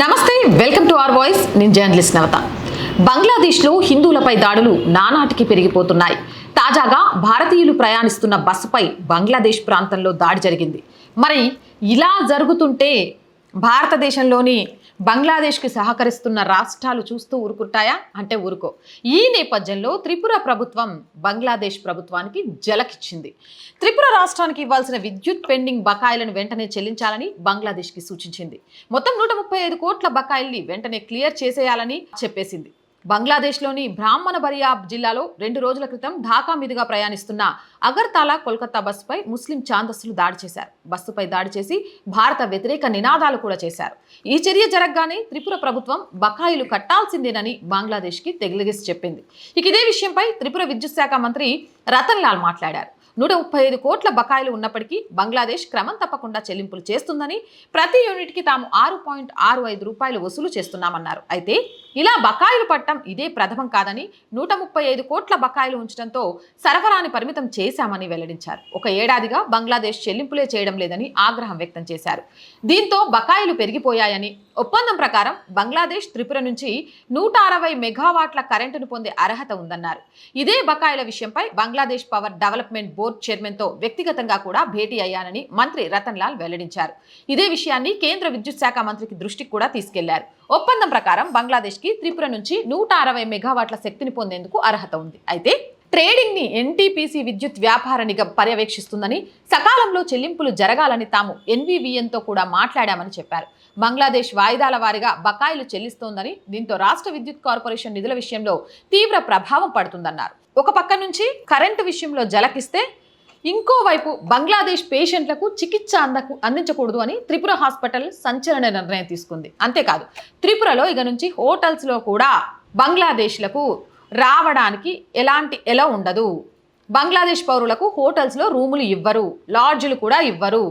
నమస్తే welcome to are voice. నేను journalist Navata. బంగ్లాదేశ్లో హిందువులపై దాడులు నానాటికి పెరిగిపోతున్నాయి. తాజాగా భారతీయులు ప్రయాణిస్తున్న బస్సుపై బంగ్లాదేశ్ ప్రాంతంలో దాడి జరిగింది. మరి ఇలా జరుగుతుంటే భారతదేశంలోని బంగ్లాదేశ్కి సహకరిస్తున్న రాష్ట్రాలు చూస్తూ ఊరుకుంటాయా? అంటే ఊరుకో. ఈ నేపథ్యంలో త్రిపుర ప్రభుత్వం బంగ్లాదేశ్ ప్రభుత్వానికి జలకిచ్చింది. త్రిపుర రాష్ట్రానికి ఇవ్వాల్సిన విద్యుత్ పెండింగ్ బకాయిలను వెంటనే చెల్లించాలని బంగ్లాదేశ్కి సూచించింది. మొత్తం నూట ముప్పై ఐదు కోట్ల బకాయిల్ని వెంటనే క్లియర్ చేసేయాలని చెప్పేసింది. బంగ్లాదేశ్లోని బ్రాహ్మణ బరియాబ్ జిల్లాలో రెండు రోజుల క్రితం ఢాకా మీదుగా ప్రయాణిస్తున్న అగర్తాలా కోల్కతా బస్సుపై ముస్లిం ఛాందస్సులు దాడి చేశారు. బస్సుపై దాడి చేసి భారత వ్యతిరేక నినాదాలు కూడా చేశారు. ఈ చర్య జరగగానే త్రిపుర ప్రభుత్వం బకాయిలు కట్టాల్సిందేనని బంగ్లాదేశ్కి తెగిలిగేసి చెప్పింది. ఇక ఇదే విషయంపై త్రిపుర విద్యుత్ శాఖ మంత్రి రతన్ లాల్ మాట్లాడారు. నూట ముప్పై ఐదు కోట్ల బకాయిలు ఉన్నప్పటికీ బంగ్లాదేశ్ క్రమం తప్పకుండా చెల్లింపులు చేస్తుందని ప్రతి యూనిట్కి తాము ఆరు పాయింట్ ఆరు ఐదు రూపాయలు వసూలు చేస్తున్నామన్నారు. అయితే ఇలా బకాయిలు పట్టడం ఇదే ప్రథమం కాదని నూట ముప్పై ఐదు కోట్ల బకాయిలు ఉంచడంతో సరఫరాని పరిమితం చేశామని వెల్లడించారు. ఒక ఏడాదిగా బంగ్లాదేశ్ చెల్లింపులే చేయడం లేదని ఆగ్రహం వ్యక్తం చేశారు. దీంతో బకాయిలు పెరిగిపోయాయని ఒప్పందం ప్రకారం బంగ్లాదేశ్ త్రిపుర నుంచి నూట అరవై మెగావాట్ల కరెంటును పొందే అర్హత ఉందన్నారు. ఇదే బకాయిల విషయంపై బంగ్లాదేశ్ పవర్ డెవలప్మెంట్ బోర్డు చైర్మన్తో వ్యక్తిగతంగా కూడా భేటీ అయ్యానని మంత్రి రతన్ లాల్ వెల్లడించారు. ఇదే విషయాన్ని కేంద్ర విద్యుత్ శాఖ మంత్రికి దృష్టికి కూడా తీసుకెళ్ళారు. ఒప్పందం ప్రకారం బంగ్లాదేశ్కి త్రిపుర నుంచి నూట అరవై మెగావాట్ల శక్తిని పొందేందుకు అర్హత ఉంది. అయితే ట్రేడింగ్ని ఎన్టీపీసీ విద్యుత్ వ్యాపార నిగం పర్యవేక్షిస్తుందని సకాలంలో చెల్లింపులు జరగాలని తాము ఎన్వీవీఎన్తో కూడా మాట్లాడామని చెప్పారు. బంగ్లాదేశ్ వాయిదాల వారీగా బకాయిలు చెల్లిస్తోందని దీంతో రాష్ట్ర విద్యుత్ కార్పొరేషన్ నిధుల విషయంలో తీవ్ర ప్రభావం పడుతుందన్నారు. ఒక పక్క నుంచి కరెంటు విషయంలో జలకిస్తే ఇంకోవైపు బంగ్లాదేశ్ పేషెంట్లకు చికిత్స అందకు అందించకూడదు అని త్రిపుర హాస్పిటల్ సంచలన నిర్ణయం తీసుకుంది. అంతేకాదు త్రిపురలో ఇక నుంచి హోటల్స్లో కూడా బంగ్లాదేశ్లకు రావడానికి ఎలాంటి ఎలా ఉండదు. బంగ్లాదేశ్ పౌరులకు హోటల్స్లో రూములు ఇవ్వరు లాడ్జులు కూడా ఇవ్వరు.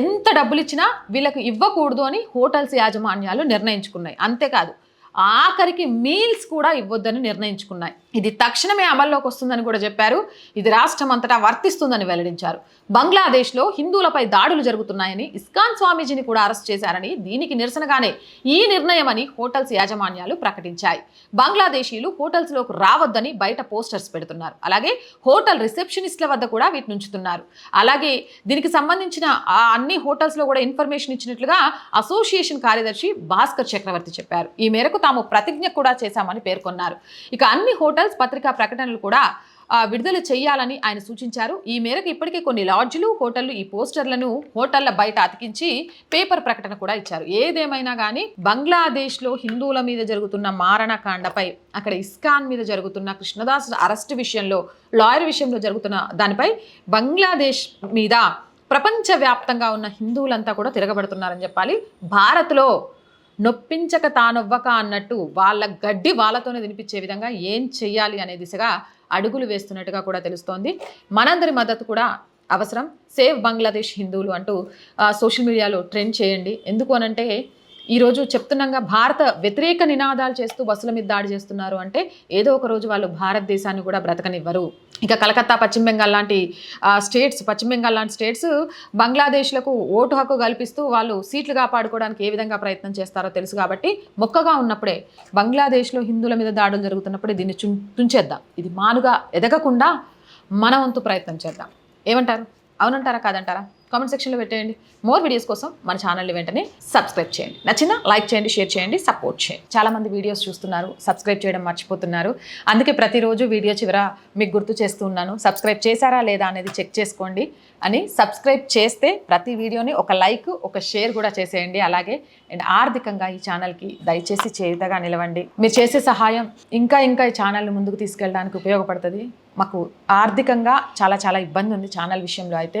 ఎంత డబ్బులు ఇచ్చినా వీళ్ళకు ఇవ్వకూడదు అని హోటల్స్ యాజమాన్యాలు నిర్ణయించుకున్నాయి. అంతేకాదు ఆఖరికి మీల్స్ కూడా ఇవ్వొద్దని నిర్ణయించుకున్నాయి. ఇది తక్షణమే అమల్లోకి వస్తుందని కూడా చెప్పారు. ఇది రాష్ట్రం అంతటా వర్తిస్తుందని వెల్లడించారు. బంగ్లాదేశ్లో హిందువులపై దాడులు జరుగుతున్నాయని ఇస్కాన్ స్వామీజీని కూడా అరెస్ట్ చేశారని దీనికి నిరసనగానే ఈ నిర్ణయం అని హోటల్స్ యాజమాన్యాలు ప్రకటించాయి. బంగ్లాదేశీలు హోటల్స్లోకి రావద్దని బయట పోస్టర్స్ పెడుతున్నారు. అలాగే హోటల్ రిసెప్షనిస్ట్ల వద్ద కూడా వీటిని ఉంచుతున్నారు. అలాగే దీనికి సంబంధించిన ఆ అన్ని హోటల్స్లో కూడా ఇన్ఫర్మేషన్ ఇచ్చినట్లుగా అసోసియేషన్ కార్యదర్శి భాస్కర్ చక్రవర్తి చెప్పారు. ఈ మేరకు తాము ప్రతిజ్ఞ కూడా చేశామని పేర్కొన్నారు. ఇక అన్ని హోటల్స్ పత్రికా ప్రకటనలు కూడా విడుదల చేయాలని ఆయన సూచించారు. ఈ మేరకు ఇప్పటికే కొన్ని లాడ్జ్లు హోటళ్ళు ఈ పోస్టర్లను హోటళ్ళ బయట అతికించి పేపర్ ప్రకటన కూడా ఇచ్చారు. ఏదేమైనా కానీ బంగ్లాదేశ్లో హిందువుల మీద జరుగుతున్న మారణకాండపై అక్కడ ఇస్కాన్ మీద జరుగుతున్న కృష్ణదాస్ అరెస్ట్ విషయంలో లాయర్ విషయంలో జరుగుతున్న దానిపై బంగ్లాదేశ్ మీద ప్రపంచవ్యాప్తంగా ఉన్న హిందువులంతా కూడా తిరగబడుతున్నారని చెప్పాలి. భారత్లో నొప్పించక తానొవ్వక అన్నట్టు వాళ్ళ గడ్డి వాళ్ళతోనే తినిపించే విధంగా ఏం చెయ్యాలి అనే దిశగా అడుగులు వేస్తున్నట్టుగా కూడా తెలుస్తోంది. మనందరి మద్దతు కూడా అవసరం. సేవ్ బంగ్లాదేశ్ హిందువులు అంటూ సోషల్ మీడియాలో ట్రెండ్ చేయండి. ఎందుకు అనంటే ఈరోజు చెప్తున్నాగా భారత వ్యతిరేక నినాదాలు చేస్తూ బస్సుల మీద దాడి చేస్తున్నారు అంటే ఏదో ఒక రోజు వాళ్ళు భారతదేశాన్ని కూడా బ్రతకనివ్వరు. ఇక కలకత్తా పశ్చిమ బెంగాల్ లాంటి స్టేట్స్ పశ్చిమ బెంగాల్ లాంటి స్టేట్స్ బంగ్లాదేశ్లకు ఓటు హక్కు కల్పిస్తూ వాళ్ళు సీట్లు కాపాడుకోవడానికి ఏ విధంగా ప్రయత్నం చేస్తారో తెలుసు కాబట్టి మొక్కగా ఉన్నప్పుడే బంగ్లాదేశ్లో హిందువుల మీద దాడులు జరుగుతున్నప్పుడే దీన్ని చు తుంచేద్దాం. ఇది మానుగా ఎదగకుండా మన వంతు ప్రయత్నం చేద్దాం. ఏమంటారు? అవునంటారా? కాదంటారా? కామెంట్ సెక్షన్లో పెట్టేయండి. మోర్ వీడియోస్ కోసం మన ఛానల్ని వెంటనే సబ్స్క్రైబ్ చేయండి. నచ్చిన లైక్ చేయండి షేర్ చేయండి సపోర్ట్ చేయండి. చాలామంది వీడియోస్ చూస్తున్నారు సబ్స్క్రైబ్ చేయడం మర్చిపోతున్నారు. అందుకే ప్రతిరోజు వీడియో చివర మీకు గుర్తు చేస్తూ ఉన్నాను. సబ్స్క్రైబ్ చేశారా లేదా అనేది చెక్ చేసుకోండి. అని సబ్స్క్రైబ్ చేస్తే ప్రతి వీడియోని ఒక లైక్ ఒక షేర్ కూడా చేసేయండి. అలాగే అండ్ ఆర్థికంగా ఈ ఛానల్కి దయచేసి చేతగా నిలవండి. మీరు చేసే సహాయం ఇంకా ఇంకా ఈ ఛానల్ని ముందుకు తీసుకెళ్ళడానికి ఉపయోగపడుతుంది. మాకు ఆర్థికంగా చాలా చాలా ఇబ్బంది ఉంది ఛానల్ విషయంలో అయితే.